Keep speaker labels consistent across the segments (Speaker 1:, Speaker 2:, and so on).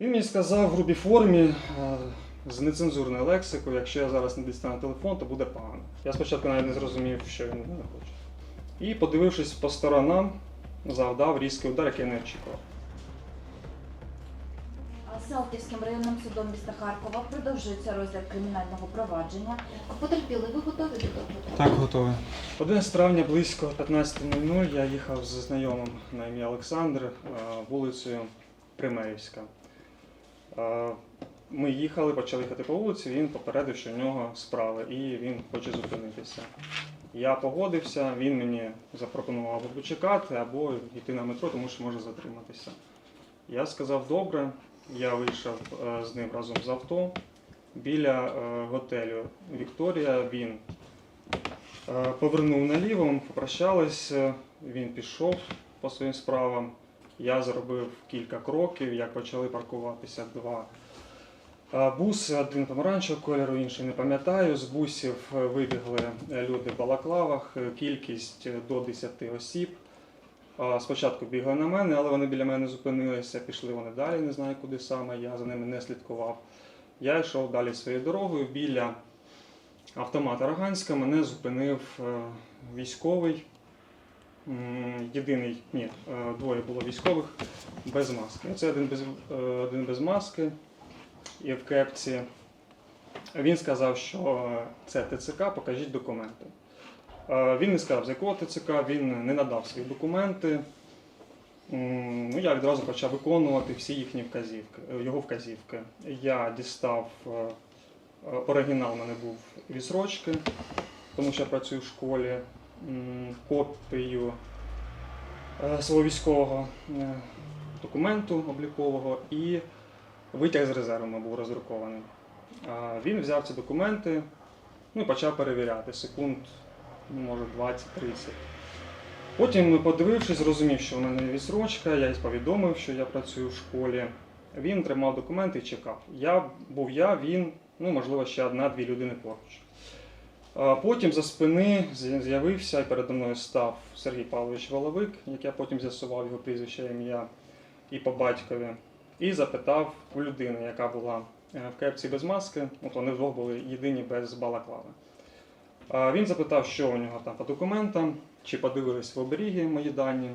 Speaker 1: Він мені сказав в грубій формі е, з нецензурною лексикою, якщо я зараз не дістану телефон, то буде погано. Я спочатку навіть не зрозумів, що він мене хоче. І, подивившись по сторонам, завдав різкий удар, який я не очікував.
Speaker 2: Салтівським районним судом міста Харкова продовжується розгляд кримінального провадження. Потерпіли, ви готові до того?
Speaker 3: Так, готовий.
Speaker 1: 11 травня близько 15.00 я їхав з знайомим на ім'я Олександр е, вулицею Примерівська. Ми їхали, почали їхати по вулиці, він попередив, що в нього справи і він хоче зупинитися. Я погодився, він мені запропонував або почекати, або йти на метро, тому що може затриматися. Я сказав добре, я вийшов е, з ним разом з авто біля е, готелю Вікторія. Він Е, Повернув наліво, ми попрощалися, він пішов по своїм справам. Я зробив кілька кроків, як почали паркуватися два е, буси, один помаранчевого кольору, інший не пам'ятаю. З бусів е, вибігли е, люди в балаклавах, кількість до 10 осіб. Спочатку бігли на мене, але вони біля мене зупинилися, пішли вони далі, не знаю куди саме, я за ними не слідкував. Я йшов далі своєю дорогою біля автомата Роганська мене зупинив військовий. Єдиний, ні, е, двоє було військових без маски. Це один без, е, один без маски і в кепці. Він сказав, що це ТЦК, покажіть документи. Е, Він не сказав, з якого ТЦК, він не надав свої документи. Ну, я відразу почав виконувати всі їхні вказівки, його вказівки. Я дістав Оригінал у мене був відсрочки, тому що я працюю в школі. Копію е, свого військового е, документу облікового і витяг з резервами був роздрукований. Він взяв ці документи ну, і почав перевіряти секунд, ну, може 20-30. Потім, подивившись, зрозумів, що в мене відсрочка, я повідомив, що я працюю в школі. Він тримав документи і чекав. Я був я, він, ну можливо, ще одна-дві людини поруч. Потім за спини з'явився і передо мною став Сергій Павлович Воловик, як я потім з'ясував його прізвище, ім'я і по батькові, і запитав у людини, яка була е, в кепці без маски, от вони вдвох були єдині без балаклави. Він запитав, що у нього там по документам, чи подивились в оберіги мої дані.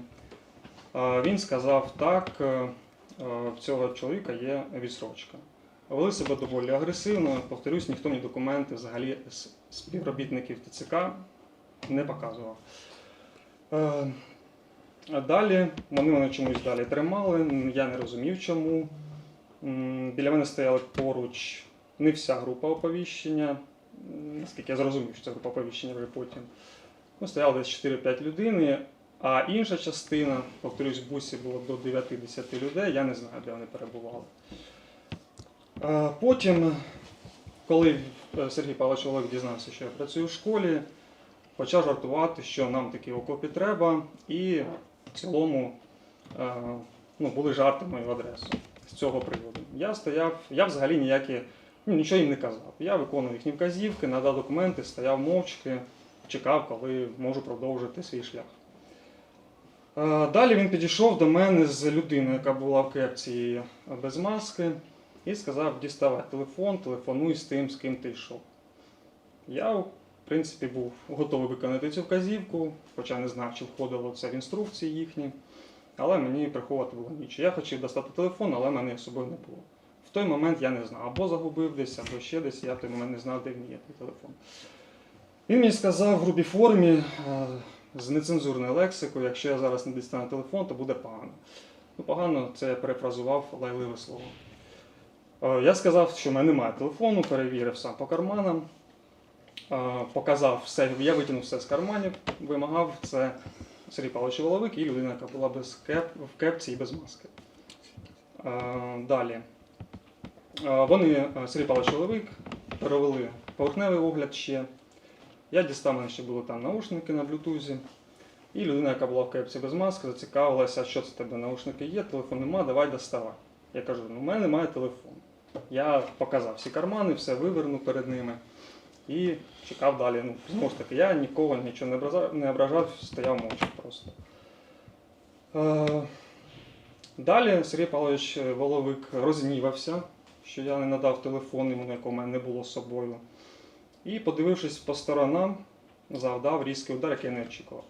Speaker 1: Він сказав так, е, е, в цього чоловіка є відсрочка. Вели себе доволі агресивно. Повторюсь, ніхто мені документи взагалі співробітників ТЦК не показував. Е, А далі вони мене чомусь далі тримали. Я не розумів чому. Біля мене стояли поруч не вся група оповіщення. Наскільки я зрозумів, що це група оповіщення вже потім. Ну, стояло десь 4-5 людей, а інша частина, повторюсь, в бусі було до 9-10 людей, я не знаю, де вони перебували. Потім, коли е, Сергій Павлович Олег дізнався, що я працюю в школі, почав жартувати, що нам такі окопі треба, і в цілому е, ну, були жарти мою адресу з цього приводу. Я стояв, я взагалі ніякі, ну, нічого їм не казав. Я виконував їхні вказівки, надав документи, стояв мовчки, чекав, коли можу продовжити свій шлях. Е, Далі він підійшов до мене з людиною, яка була в кепці без маски, і сказав: діставай телефон, телефонуй з тим, з ким ти йшов. Я, в принципі, був готовий виконати цю вказівку, хоча не знав, чи входило це в інструкції їхні, але мені приховувати було нічого. Я хотів достати телефон, але мене з собою не було. В той момент я не знав, або загубив десь, або ще десь, я в той момент не знав, де є той телефон. Він мені сказав в грубій формі е, з нецензурною лексикою, якщо я зараз не дістану телефон, то буде погано. Ну, погано це я перефразував лайливе слово. Е, Я сказав, що в мене немає телефону, перевірив сам по карманам, е, показав все, я витягнув все з карманів, вимагав це Сергій Павлович Воловик і людина, яка була без кеп, в кепці і без маски. Е, Далі. Вони, Сергій Павлович Воловик, провели поверхневий огляд ще. Я дістав, мене ще були там наушники на блютузі. І людина, яка була в кепці без маски, зацікавилася, що це тебе наушники є, телефон нема, давай доставай. Я кажу, ну в мене немає телефону. Я показав всі кармани, все вивернув перед ними і чекав далі. Ну, знову ж таки, я нікого нічого не ображав, не ображав стояв мовчки просто. Е, Далі Сергій Павлович Воловик розгнівався, що я не надав телефон йому, якого в мене не було з собою. І, подивившись по сторонам, завдав різкий удар, який не очікував.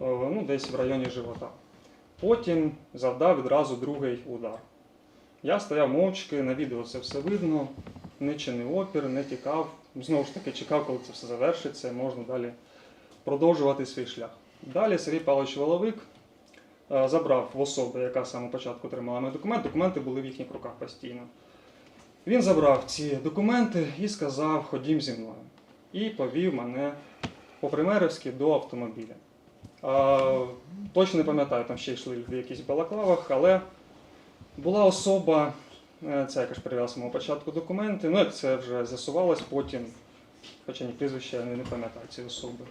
Speaker 1: Е, Ну, десь в районі живота. Потім завдав відразу другий удар. Я стояв мовчки, на відео це все видно, не чинив опір, не тікав. Знову ж таки, чекав, коли це все завершиться, і можна далі продовжувати свій шлях. Далі Сергій Павлович Воловик е, забрав в особи, яка самого початку тримала мій документ. Документи були в їхніх руках постійно. Він забрав ці документи і сказав: ходім зі мною. І повів мене по Примерівськи до автомобіля. А, точно не пам'ятаю, там ще йшли люди в якісь балаклавах, але була особа, е, це якось перевела з самого початку документи. Ну, як це вже з'ясувалось потім, хоча ні прізвища я не, пам'ятаю ці особи.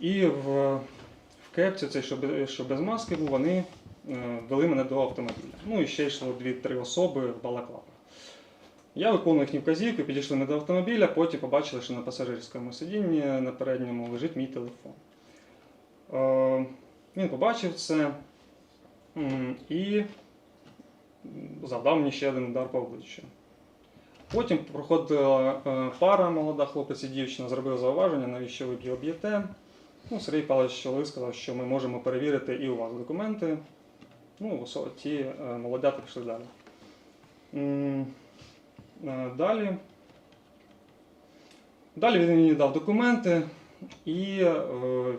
Speaker 1: І в, в кепці, цей, що, без- що без маски був, вони е, вели мене до автомобіля. Ну і ще йшло дві-три особи в балаклавах. Я виконував їхні вказівки, підійшли ми до автомобіля, потім побачили, що на пасажирському сидінні на передньому лежить мій телефон. Е, Він побачив це і завдав мені ще один удар по обличчю. Потім проходила е, пара, молода хлопець і дівчина, зробили зауваження, навіщо ви б'єте. Ну, Сергій Павлович Чоловік сказав, що ми можемо перевірити і у вас документи. Ну, ті е, молодята пішли далі. Е, Далі. Далі він мені дав документи, і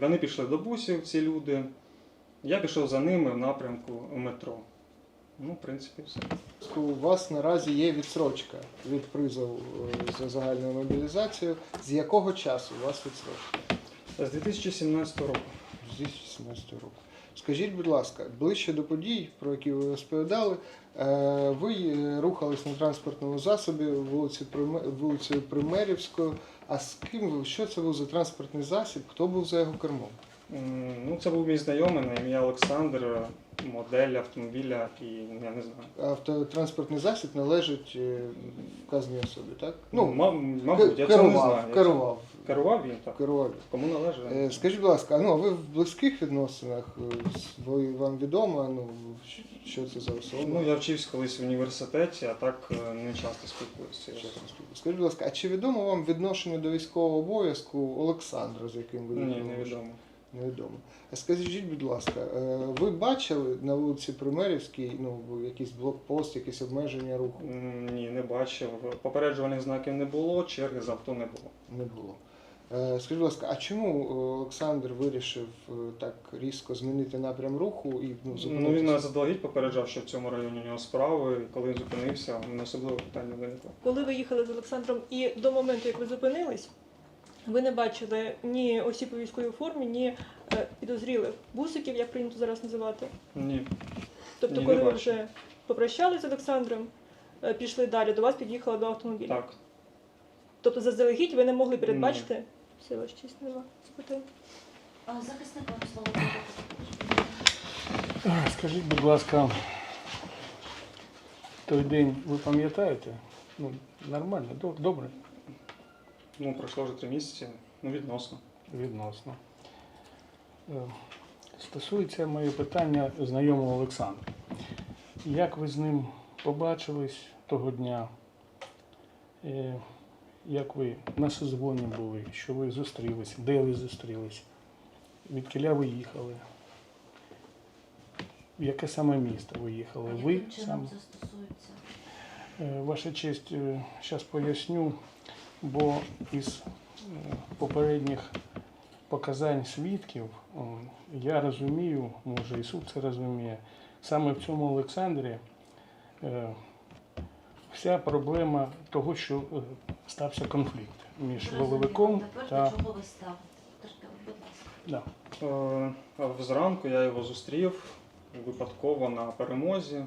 Speaker 1: вони пішли до бусів, ці люди. Я пішов за ними в напрямку метро. Ну, в принципі, все.
Speaker 3: У вас наразі є відсрочка від призову е, за загальною мобілізацією. З якого часу у вас відсрочка?
Speaker 1: З 2017 року.
Speaker 3: З 2017 року. Скажіть, будь ласка, ближче до подій, про які ви розповідали, е, ви е, рухались на транспортному засобі вулицею Примерівською. А з ким ви? Що це був за транспортний засіб? Хто був за його кермом?
Speaker 1: Ну, це був мій знайомий на ім'я Олександр, модель автомобіля і я не знаю.
Speaker 3: Автотранспортний засіб належить е, вказаній особі, так?
Speaker 1: Ну, ма- мабуть, я цього не знаю.
Speaker 3: Керував,
Speaker 1: Керував він так.
Speaker 3: керував.
Speaker 1: Кому належить?
Speaker 3: Е, Скажіть, будь ласка, а ну а ви в близьких відносинах? Е, Вам відомо, ну що це за особа?
Speaker 1: Ну, я вчився колись в університеті, а так не часто спілкуюся.
Speaker 3: Скажіть, будь ласка, а чи відомо вам відношення до військового обов'язку Олександра, з яким ви
Speaker 1: Ні,
Speaker 3: їхали?
Speaker 1: невідомо.
Speaker 3: Невідомо. А скажіть, будь ласка, е, ви бачили на вулиці Примерівській ну, якийсь блокпост, якісь обмеження руху?
Speaker 1: Ні, не бачив. Попереджувальних знаків не було, черги з авто не було.
Speaker 3: Не було. Е, Скажіть, будь ласка, а чому е, Олександр вирішив так різко змінити напрям руху і ну,
Speaker 1: Ну, він нас заздалегідь попереджав, що в цьому районі у нього справи, і коли він зупинився, не особливо питань не виникло.
Speaker 4: Коли ви їхали з Олександром і до моменту, як ви зупинились, ви не бачили ні осіб у військовій формі, ні е, підозрілих бусиків, як прийнято зараз називати.
Speaker 1: Ні.
Speaker 4: Тобто,
Speaker 1: Ні, не
Speaker 4: коли ви вже попрощались з Олександром, е, пішли далі, до вас під'їхали до автомобіля.
Speaker 1: Так.
Speaker 4: Тобто заздалегідь ви не могли передбачити. Все, ваш честь, нема запитань.
Speaker 2: А, Захисник вам слово.
Speaker 5: А, Скажіть, будь ласка, той день ви пам'ятаєте? Ну, нормально, до- добре,
Speaker 1: Ну, пройшло вже три місяці, ну відносно.
Speaker 5: відносно. Е, Стосується моє питання знайомого Олександра. Як ви з ним побачились того дня? Е, Як ви на созвоні були? Що ви зустрілися? Де ви зустрілись? Від кіля ви їхали? В яке саме місто ви їхали? Ви
Speaker 2: чином
Speaker 5: саме?
Speaker 2: це стосується?
Speaker 5: Е, Ваша честь, зараз поясню, бо із е, попередніх показань свідків я розумію, може і суд це розуміє, саме в цьому Олександрі е, вся проблема того, що е, стався конфлікт між. Воловиком
Speaker 2: Тепер
Speaker 5: та
Speaker 2: до чого ви ставите?
Speaker 5: Да,
Speaker 1: Зранку я його зустрів випадково на перемозі.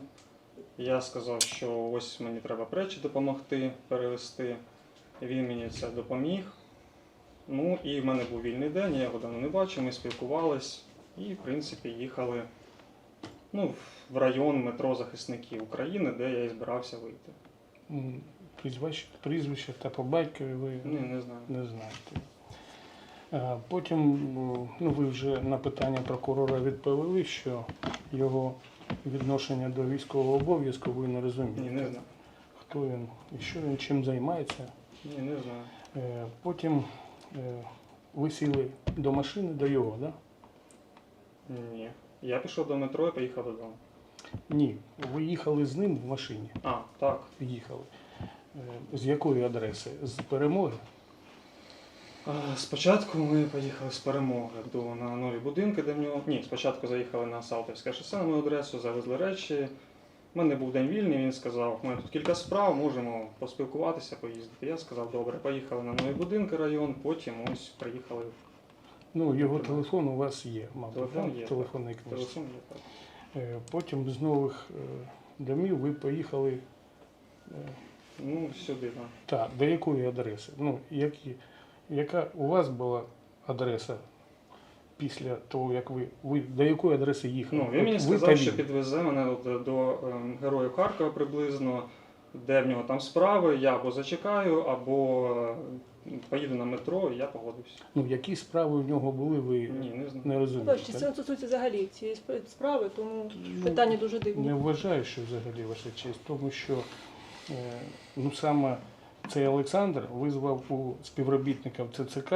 Speaker 1: Я сказав, що ось мені треба речі допомогти перевести. Він мені це допоміг. Ну і в мене був вільний день, я його давно не бачив, ми спілкувались і, в принципі, їхали ну, в район метро захисників України, де я і збирався вийти.
Speaker 5: м, прізвище, прізвище та по батькові ви
Speaker 1: Ні, не знаю.
Speaker 5: не знаєте. Е, Потім, ну ви вже на питання прокурора відповіли, що його відношення до військового обов'язку, ви не розумієте.
Speaker 1: Ні, не знаю.
Speaker 5: Хто він і що він чим займається.
Speaker 1: Ні, не знаю.
Speaker 5: Е, Потім е, ви сіли до машини, до його, да?
Speaker 1: Ні. Я пішов до метро і поїхав додому.
Speaker 5: Ні. Ви їхали з ним в машині.
Speaker 1: А, так.
Speaker 5: Їхали. Е, З якої адреси? З перемоги?
Speaker 1: Спочатку ми поїхали з перемоги до на нові будинки, де в нього. Ні, спочатку заїхали на Салтівське шосе на мою адресу, завезли речі. У мене був день вільний, він сказав, у мене тут кілька справ, можемо поспілкуватися, поїздити. Я сказав, добре, поїхали на нові будинки район, потім ось приїхали.
Speaker 5: Ну, його телефон у вас є, мабуть.
Speaker 1: Телефон є,
Speaker 5: Телефонний книжці.
Speaker 1: Телефон є так.
Speaker 5: Е, Потім з нових е, домів ви поїхали. е,
Speaker 1: Ну, сюди, так.
Speaker 5: Так, до якої адреси? Ну, які, яка у вас була адреса після того, як ви, ви до якої адреси їхали?
Speaker 1: Ну, він мені
Speaker 5: ви
Speaker 1: сказав, що підвезе мене от до ем, героїв Харкова приблизно, де в нього там справи, я або зачекаю, або е, поїду на метро, і я погодився.
Speaker 5: Ну, які справи в нього були, ви
Speaker 1: Ні, не знаю.
Speaker 5: не розумієте.
Speaker 4: Бачите, це не стосується взагалі цієї справи, тому
Speaker 5: Ну,
Speaker 4: питання дуже дивні.
Speaker 5: Не вважаю, що взагалі ваша честь, тому що е, ну, саме цей Олександр визвав у співробітників ЦЦК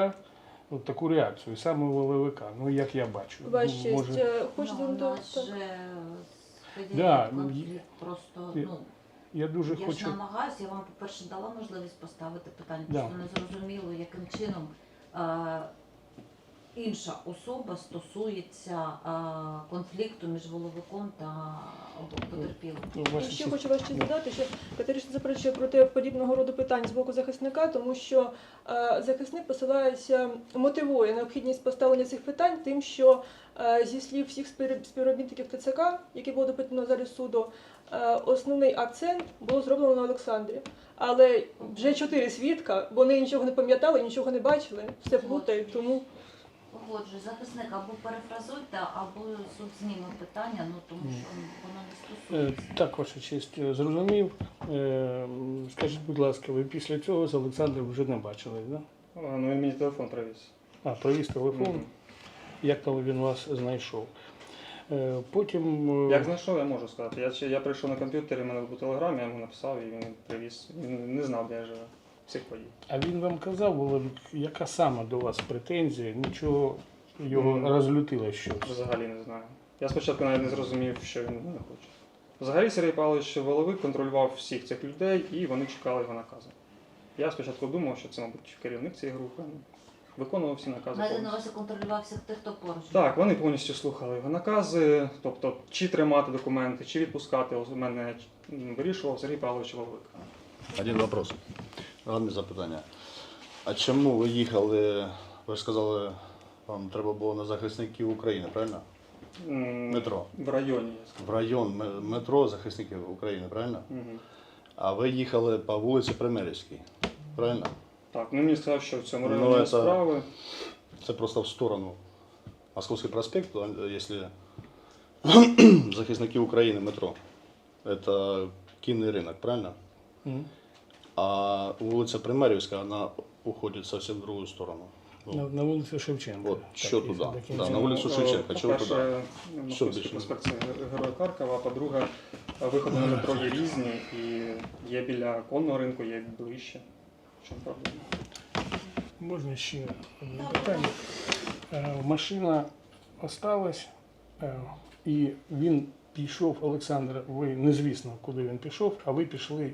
Speaker 5: от таку реакцію, саме у Воловика. Ну, як я бачу.
Speaker 4: Ваша
Speaker 5: Ну,
Speaker 4: честь,
Speaker 5: може-
Speaker 4: е, хочу
Speaker 2: Ну, у нас
Speaker 4: так.
Speaker 2: же
Speaker 5: Да, є-
Speaker 2: просто,
Speaker 5: є-
Speaker 2: ну,
Speaker 5: Я дуже
Speaker 2: я ж намагаюся, я вам, по-перше, дала можливість поставити питання,
Speaker 5: Да.
Speaker 2: просто не зрозуміло, яким чином е, інша особа стосується е, конфлікту між воловиком та потерпілим.
Speaker 5: Ваша
Speaker 4: ще хочу вас ще додати, що категорично заперечує проти подібного роду питань з боку захисника, тому що е, захисник посилається, мотивує необхідність поставлення цих питань тим, що е, зі слів всіх спів- співробітників ТЦК, які було допитано в залі суду, е, основний акцент було зроблено на Олександрі. Але вже чотири свідка, вони нічого не пам'ятали, нічого не бачили, все плутають, тому
Speaker 2: Погоджую, захисник або перефразуйте, або суд зніме питання, ну тому що воно не
Speaker 5: Е,
Speaker 2: стосується.
Speaker 5: Так, ваша честь, е, зрозумів. Е, Скажіть, будь ласка, ви після цього з Олександром вже не бачили, да?
Speaker 1: А, Ну, він мені телефон привіз.
Speaker 5: А, привіз телефон, як то він вас знайшов. Потім.
Speaker 1: Як знайшов, я можу сказати. Я, я прийшов на комп'ютері, в мене був телеграм, я йому написав і він привіз. Він не знав, де я живу. Всіх подій.
Speaker 5: А він вам казав, Володик, яка саме до вас претензія, нічого його
Speaker 1: М.
Speaker 5: розлютило щось.
Speaker 1: Взагалі не знаю. Я спочатку навіть не зрозумів, що він мене хоче. Взагалі Сергій Павлович Воловик контролював всіх цих людей і вони чекали його накази. Я спочатку думав, що це, мабуть, керівник цієї групи. ну, Виконував всі накази.
Speaker 2: Мається на
Speaker 1: повністю.
Speaker 2: увазі контролював всіх тих, хто поруч.
Speaker 1: Так, вони повністю слухали його накази, тобто чи тримати документи, чи відпускати. У мене м, вирішував Сергій Павлович Воловик.
Speaker 6: Один вопрос. Одне запитання. А чому ви їхали, ви ж сказали, вам треба було на захисників України, правильно? Метро.
Speaker 1: В районі.
Speaker 6: В район метро захисників України, правильно?
Speaker 1: Мгм.
Speaker 6: А ви їхали по вулиці Примерівській, правильно?
Speaker 1: Так, ну мені сказав, що в цьому
Speaker 6: Ну, це-
Speaker 1: справи.
Speaker 6: Це просто в сторону Московський проспект, якщо захисники України метро. Это кінний ринок, правильно?
Speaker 5: М?
Speaker 6: А вулиця Примерівська, вона уходить совсем в другу сторону. Ну,
Speaker 5: На, на вулиці Шевченка.
Speaker 6: От, що
Speaker 5: якщо
Speaker 6: туди?
Speaker 5: кінця.
Speaker 6: Да, на вулицю Шевченка, чого
Speaker 1: По-перше,
Speaker 6: туди?
Speaker 1: ну,
Speaker 6: Що більше?
Speaker 1: проспект це Герой Харкова, а по-друге, виходи на метро є різні і є біля конного ринку, є ближче. В чому проблема?
Speaker 5: Можна ще одне питання. Е, Машина осталась, е, і він пішов, Олександр, ви незвісно, куди він пішов, а ви пішли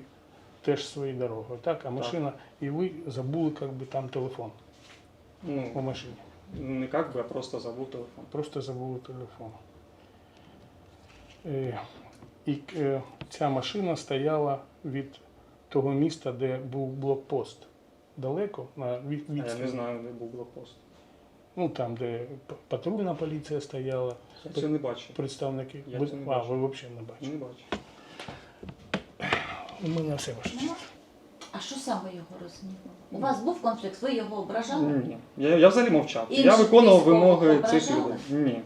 Speaker 5: теж своєю дорогою. Так? А машина, і ви забули як би, там телефон у
Speaker 1: Ну,
Speaker 5: машині.
Speaker 1: не як би, а просто забув телефон.
Speaker 5: Просто забули телефон. Е, І е, ця машина стояла від того міста, де був блокпост. Далеко на від,
Speaker 1: А я не знаю, де був блокпост.
Speaker 5: Ну там, де патрульна поліція стояла,
Speaker 1: Я цього не бачив.
Speaker 5: представники.
Speaker 1: Я це не
Speaker 5: а, ви взагалі не бачите.
Speaker 1: Не бачив.
Speaker 5: У мене все ваше.
Speaker 2: Нема? А що саме його розгнівало? У вас був конфлікт, ви його ображали?
Speaker 1: Ні. Я, я взагалі мовчав. я
Speaker 2: Інших
Speaker 1: виконував
Speaker 2: військових
Speaker 1: вимоги цих
Speaker 2: ображали?
Speaker 1: людей. Ні.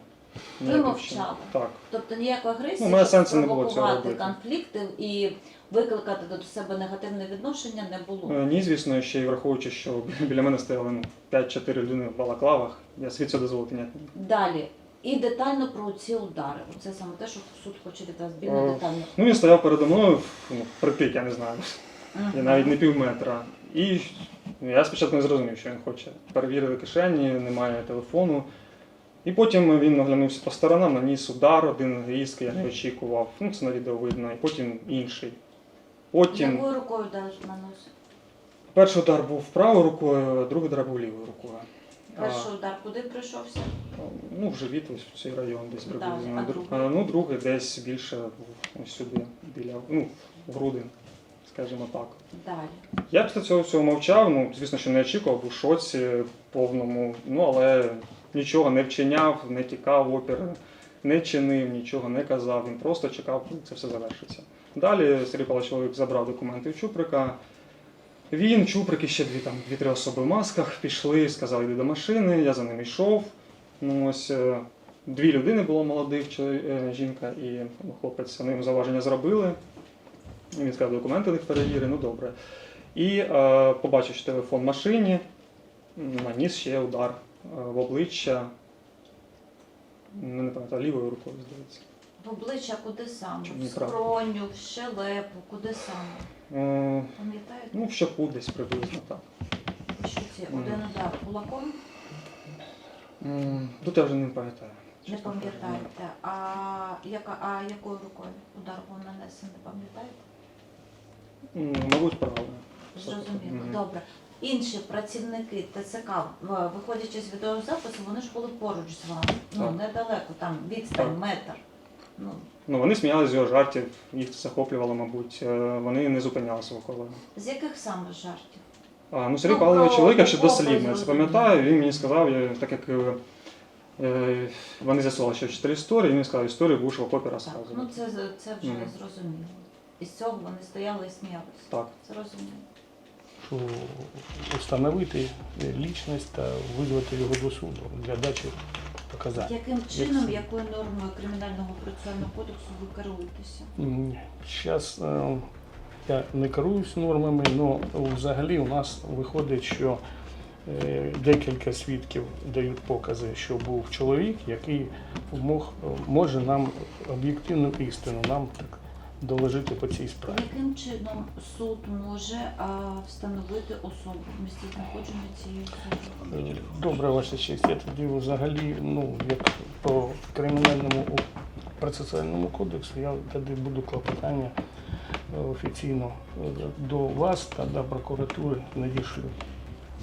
Speaker 2: Ви
Speaker 1: Ніяким
Speaker 2: мовчали?
Speaker 1: Так.
Speaker 2: Тобто ніякої агресії,
Speaker 1: Ну, у мене
Speaker 2: щоб
Speaker 1: сенсу не було цього робити.
Speaker 2: конфлікти і викликати до себе негативне відношення не було.
Speaker 1: Е, Ні, звісно, ще й враховуючи, що біля мене стояли ну, 5-4 людини в балаклавах, я світ цього дозволити ніяк не міг.
Speaker 2: Далі, І детально про ці удари. Це саме те, що суд хоче від вас більш
Speaker 1: Е,
Speaker 2: детально.
Speaker 1: Ну, він стояв передо мною, ну, притик, я не знаю,
Speaker 2: Мгм.
Speaker 1: я навіть не пів метра. І я спочатку не зрозумів, що він хоче. Перевірили кишені, немає телефону. І потім він оглянувся по сторонам, наніс удар, один різкий, я не очікував. Ну, це на відео видно, і потім інший. Потім
Speaker 2: Якою рукою удар наносив?
Speaker 1: перший удар був правою рукою, а другий удар був лівою рукою.
Speaker 2: Перший удар куди прийшовся?
Speaker 1: ну, в живіт, в цей район десь приблизно.
Speaker 2: а другий?
Speaker 1: а, Ну, другий десь більше ось сюди, біля, ну, в груди, скажімо так.
Speaker 2: Далі.
Speaker 1: Я після цього всього мовчав, ну, звісно, що не очікував, в шоці повному, ну, але нічого не вчиняв, не тікав опір, не чинив, нічого не казав, він просто чекав, коли це все завершиться. Далі Сергій Павлович Чоловік забрав документи в Чуприка. Він, Чуприк і ще дві, там, дві-три особи в масках пішли, сказали, йди до машини, я за ним йшов. Ну, ось, е, дві людини було молодих, е, жінка і ну, хлопець, вони йому зауваження зробили. Він сказав, документи їх перевіри, ну добре. І е, побачивши телефон в машині, наніс ще удар е, в обличчя. Ну, не пам'ятаю, лівою рукою, здається.
Speaker 2: В обличчя куди саме? В скроню, в щелепу, куди саме?
Speaker 1: Е,
Speaker 2: Пам'ятаєте?
Speaker 1: ну, в щоку десь приблизно так.
Speaker 2: Що це? Один удар кулаком?
Speaker 1: М, Тут я вже не пам'ятаю.
Speaker 2: Не
Speaker 1: чесно кажучи.
Speaker 2: пам'ятаєте. А, яка, а якою рукою удар був нанесений, пам'ятаєте?
Speaker 1: М, Мабуть, правильно.
Speaker 2: Зрозуміло. Добре. Інші працівники ТЦК, в- виходячи з відеозапису, вони ж були поруч з вами. Ну,
Speaker 1: Так.
Speaker 2: недалеко, там відстань,
Speaker 1: Так.
Speaker 2: метр. Ну,
Speaker 1: Ну, вони сміялися з його жартів, їх це захоплювало, мабуть. Е, Вони не зупинялися около.
Speaker 2: з яких саме жартів?
Speaker 1: А, ну, Сергій
Speaker 2: Ну,
Speaker 1: Павлович
Speaker 2: про
Speaker 1: чоловіка ще
Speaker 2: образ
Speaker 1: дослідно, я це пам'ятаю. Він мені сказав, я, так як е, е, вони з'ясували, що чотири історії, він сказав, історію будеш в окопі
Speaker 2: Так,
Speaker 1: розказувати.
Speaker 2: ну це, це вже
Speaker 1: Мгм.
Speaker 2: зрозуміло. І з цього вони стояли і сміялися.
Speaker 1: Так.
Speaker 2: Зрозуміло.
Speaker 5: що встановити лічність та визвати його до суду для дачі.
Speaker 2: Яким чином, якою нормою кримінального процесуального кодексу ви керуєтеся?
Speaker 5: Зараз я не керуюсь нормами, але взагалі у нас виходить, що е, декілька свідків дають покази, що був чоловік, який мог, може нам об'єктивну істину нам так доложити по цій справі.
Speaker 2: Яким чином суд може а, встановити особу місці знаходження цієї особи?
Speaker 5: Добре, ваша честь. Я тоді взагалі, ну, як по кримінальному процесуальному кодексу, я тоді буду клопотання е, офіційно е, до вас та до прокуратури надішлю.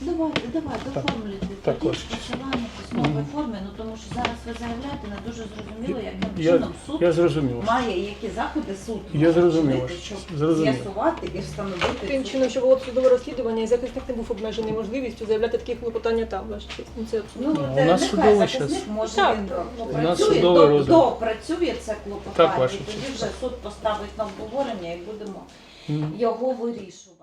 Speaker 2: Давайте, давайте,
Speaker 5: Так.
Speaker 2: оформлюйте
Speaker 5: Так,
Speaker 2: тоді
Speaker 5: честь.
Speaker 2: посилання
Speaker 5: Мгм.
Speaker 2: формі, ну тому що зараз ви заявляєте не дуже зрозуміло, яким
Speaker 5: Я,
Speaker 2: чином суд
Speaker 5: я зрозумів.
Speaker 2: має, які заходи суд
Speaker 5: Я
Speaker 2: має
Speaker 5: зрозумів,
Speaker 2: вчинити,
Speaker 5: ваша
Speaker 2: щоб
Speaker 5: зрозумів.
Speaker 2: з'ясувати і встановити
Speaker 4: Тим
Speaker 2: цю
Speaker 4: чином, що було б судове розслідування, і захисник не був обмежений можливістю заявляти такі клопотання там, честь. Ну, це абсолютно.
Speaker 2: Ну,
Speaker 5: У
Speaker 2: де-
Speaker 5: нас
Speaker 2: нехай
Speaker 5: судовий
Speaker 2: захисник може
Speaker 4: Так,
Speaker 2: він
Speaker 4: так.
Speaker 5: У нас
Speaker 2: попрацює,
Speaker 5: судовий
Speaker 2: до,
Speaker 5: розгляд.
Speaker 2: допрацює це клопотання,
Speaker 5: Так, ваша
Speaker 2: і тоді
Speaker 5: честь.
Speaker 2: вже суд поставить на обговорення і будемо
Speaker 5: Мгм.
Speaker 2: його вирішувати.